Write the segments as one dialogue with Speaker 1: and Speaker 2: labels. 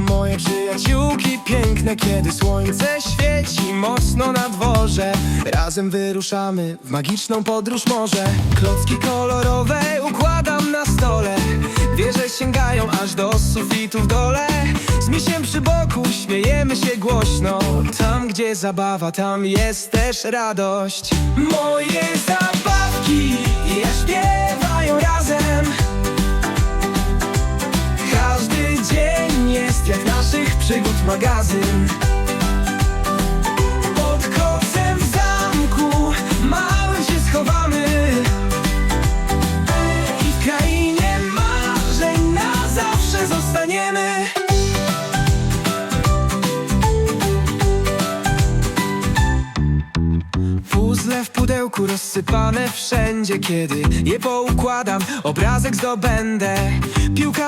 Speaker 1: Moje przyjaciółki piękne, kiedy słońce świeci mocno na dworze. Razem wyruszamy w magiczną podróż może Klocki kolorowe układam na stole. Wieże sięgają aż do sufitu w dole. Z misiem przy boku śmiejemy się głośno. Tam gdzie zabawa, tam jest też radość. Moje zabawki ja śpiewają razem przygód magazyn. Pod kocem w zamku małym się schowamy. I w krainie marzeń na zawsze zostaniemy. Puzzle w pudełku rozsypane wszędzie Kiedy je poukładam, obrazek zdobędę Piłka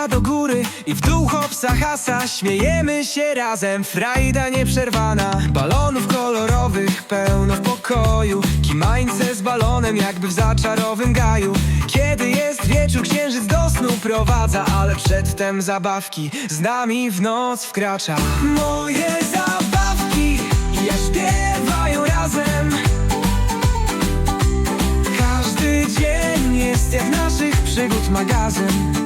Speaker 1: w dół hopsa hasa Śmiejemy się razem, frajda nieprzerwana Balonów kolorowych pełno w pokoju. Kimańce z balonem jakby w zaczarowym gaju. Kiedy jest wieczór, księżyc do snu prowadza Ale przedtem zabawki z nami w noc wkracza. Moje zabawki ja śpiewają razem. Każdy dzień jest jak naszych przygód magazyn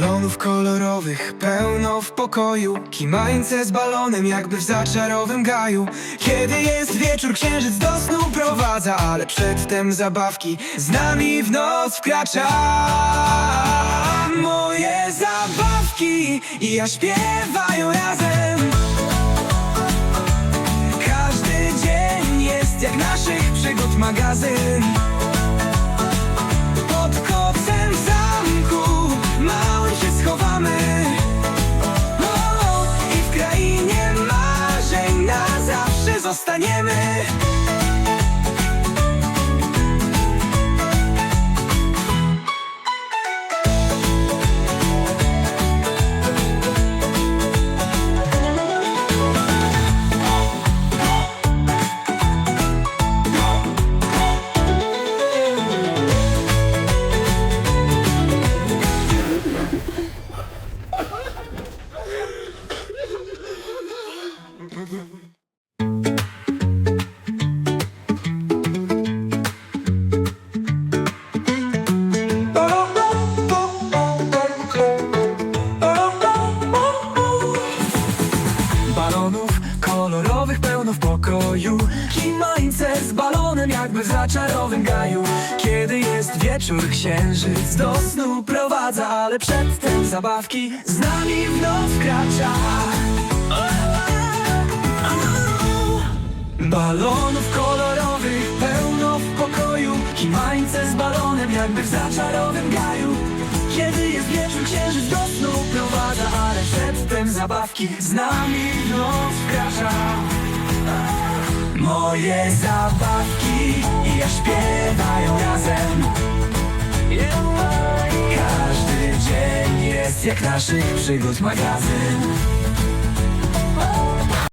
Speaker 1: Balonów kolorowych pełno w pokoju. Kimańce z balonem jakby w zaczarowym gaju. Kiedy jest wieczór księżyc do snu prowadza Ale przedtem zabawki z nami w noc wkracza. Moje zabawki i ja śpiewają razem. Każdy dzień jest jak naszych przygód magazyn zostaniemy kolorowych pełno w pokoju. Kimańce z balonem jakby w zaczarowym gaju. Kiedy jest wieczór, księżyc do snu prowadza Ale przedtem zabawki z nami w noc wkracza. Balonów kolorowych pełno w pokoju. Kimańce z balonem jakby w zaczarowym gaju. Kiedy jest wieczór, księżyc do zabawki z nami noc wkracza Moje zabawki ja śpiewają razem. Każdy dzień jest jak naszych przygód magazyn